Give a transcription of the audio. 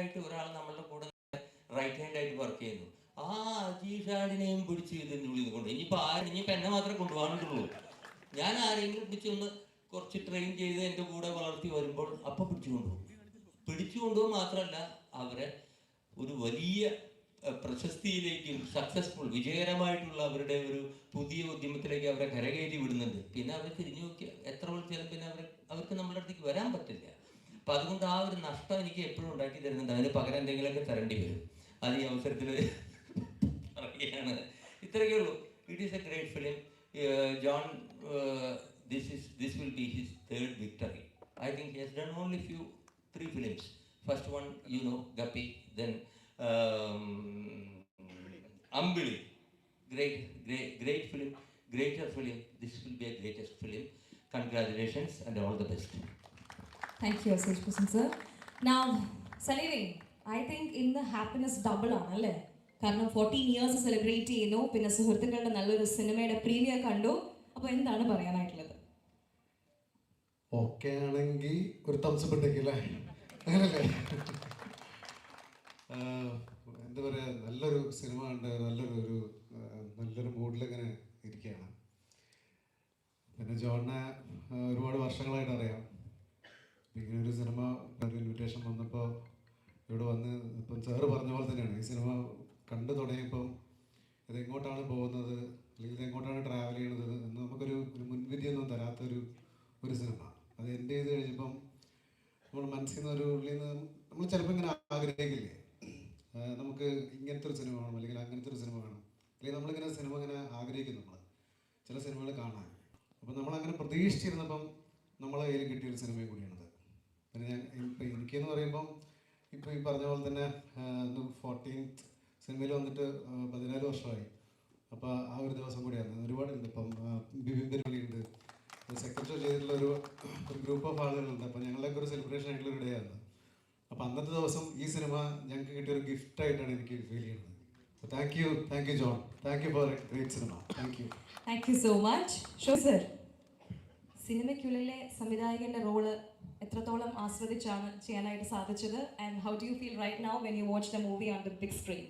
ആയിട്ട് ഒരാൾ നമ്മളുടെ കൂടെ റൈറ്റ് ഹാൻഡ് ആയിട്ട് വർക്ക് ചെയ്യുന്നു. ആ അജീഷാടിനെയും പിടിച്ച് ഇതിന്റെ ഉള്ളിൽ കൊണ്ട് ഇനിയിപ്പോൾ ആരും ഇനിയിപ്പോൾ എന്നെ മാത്രമേ കൊണ്ടുപോകാനുള്ളൂ. ഞാൻ ആരെങ്കിലും പിടിച്ചൊന്ന് കുറച്ച് ട്രെയിൻ ചെയ്ത് എന്റെ കൂടെ വളർത്തി വരുമ്പോൾ അപ്പം പിടിച്ചു കൊണ്ടുപോകും. പിടിച്ചു കൊണ്ടുപോകും മാത്രമല്ല അവരെ ഒരു വലിയ പ്രശസ്തിയിലേക്കും സക്സസ്ഫുൾ വിജയകരമായിട്ടുള്ള അവരുടെ ഒരു പുതിയ ഉദ്യമത്തിലേക്ക് അവരെ കരകയറ്റി വിടുന്നുണ്ട്. പിന്നെ അവർ തിരിഞ്ഞു നോക്കി എത്ര വിളിച്ചാലും പിന്നെ അവർ അവർക്ക് നമ്മുടെ അടുത്തേക്ക് വരാൻ പറ്റില്ല. അപ്പം അതുകൊണ്ട് ആ ഒരു നഷ്ടം എനിക്ക് എപ്പോഴും ഉണ്ടാക്കി തരുന്നുണ്ട്. അതിന് പകരം എന്തെങ്കിലുമൊക്കെ തരേണ്ടി വരും. അത് ഈ അവസരത്തിൽ പറയുകയാണ്. ഇത്രയൊക്കെ ഉള്ളൂ. It is a great film John this is this will be his third victory I think he done only few three films first one you know Guppy then Ambili great great film greater film this will be a greatest film congratulations and all the best thank you Asesh Hussain sir നാ സലീവേ I think ഇന്ന് happiness double ആണ് അല്ലേ? കാരണം fourteen years celebrate ചെയ്യുന്നു പിന്നെ സുഹൃത്തുക്കളുടെ നല്ലൊരു സിനിമയുടെ പ്രീമിയർ കണ്ടു. അപ്പോൾ എന്താണ് പറയാനായിട്ടുള്ളത്? ഓക്കെ ആണെങ്കിൽ ഒരു തംസ് ഇട്ടേക്കല്ലേ അങ്ങനല്ലേ? എന്താ പറയുക നല്ലൊരു സിനിമ ഉണ്ട് നല്ലൊരു ഒരു നല്ലൊരു മൂഡിലിങ്ങനെ ഇരിക്കുകയാണ്. പിന്നെ ജോണിനെ ഒരുപാട് വർഷങ്ങളായിട്ട് അറിയാം. ഒരു സിനിമ ഒരു ഇൻവിറ്റേഷൻ വന്നപ്പോൾ ഇവിടെ വന്ന് ഇപ്പം സാറ് പറഞ്ഞ പോലെ തന്നെയാണ്. ഈ സിനിമ കണ്ടു തുടങ്ങിയപ്പം ഇത് എങ്ങോട്ടാണ് പോകുന്നത്? അല്ലെങ്കിൽ ഇത് എങ്ങോട്ടാണ് ട്രാവൽ ചെയ്യണത് എന്ന് നമുക്കൊരു ഒരു മുൻവിധിയൊന്നും തരാത്തൊരു ഒരു സിനിമ. അത് എന്റെ ചെയ്ത് കഴിഞ്ഞപ്പം നമ്മൾ മനസ്സിൽ നിന്ന് ഒരു ഉള്ളിൽ നിന്ന് നമ്മൾ ചിലപ്പോൾ ഇങ്ങനെ ആഗ്രഹിക്കില്ലേ? നമുക്ക് ഇങ്ങനത്തെ ഒരു സിനിമ വേണം അല്ലെങ്കിൽ അങ്ങനത്തെ ഒരു സിനിമ വേണം. അല്ലെങ്കിൽ നമ്മളിങ്ങനെ സിനിമ ഇങ്ങനെ ആഗ്രഹിക്കുന്നു നമ്മൾ ചില സിനിമകൾ കാണാൻ. അപ്പം നമ്മളങ്ങനെ പ്രതീക്ഷിച്ചിരുന്നപ്പം നമ്മളെ കയ്യിൽ കിട്ടിയൊരു സിനിമയും കൂടിയാണത് പിന്നെ ഞാൻ ഇപ്പം എനിക്കെന്ന് പറയുമ്പം ഇപ്പോൾ ഈ പറഞ്ഞ പോലെ തന്നെ ഫോർട്ടീൻത്ത് സിനിമയിൽ വന്നിട്ട് പതിനാല് വർഷമായി. അപ്പോൾ ആ ഒരു ദിവസം കൂടിയാണ്. ഒരുപാടുണ്ട്. ഇപ്പം ബിബിൻ പെരുവളിയുണ്ട് സെക്രട്ടറി ചെയ്തിട്ടുള്ള ഒരു ഗ്രൂപ്പ് ഓഫ് ആളുകളുണ്ട്. അപ്പോൾ ഞങ്ങളുടെയൊക്കെ ഒരു സെലിബ്രേഷൻ ആയിട്ടുള്ള ഒരു ഡേ ആണ്. അപ്പോൾ അന്നത്തെ ദിവസം ഈ സിനിമ ഞങ്ങൾക്ക് കിട്ടിയ ഒരു ഗിഫ്റ്റ് ആയിട്ടാണ് എനിക്ക് ഫീൽ ചെയ്യുന്നത്. Thank you thank you John thank you for great cinema thank you thank you so much sir സിനിമയ്ക്കുള്ളിലെ സംവിധായകന്റെ റോൾ എത്രത്തോളം ആസ്വദിച്ചാണ് ചെയ്യാനായിട്ട് സാധിച്ചത്? And how do you feel right now when you watch the movie on the big screen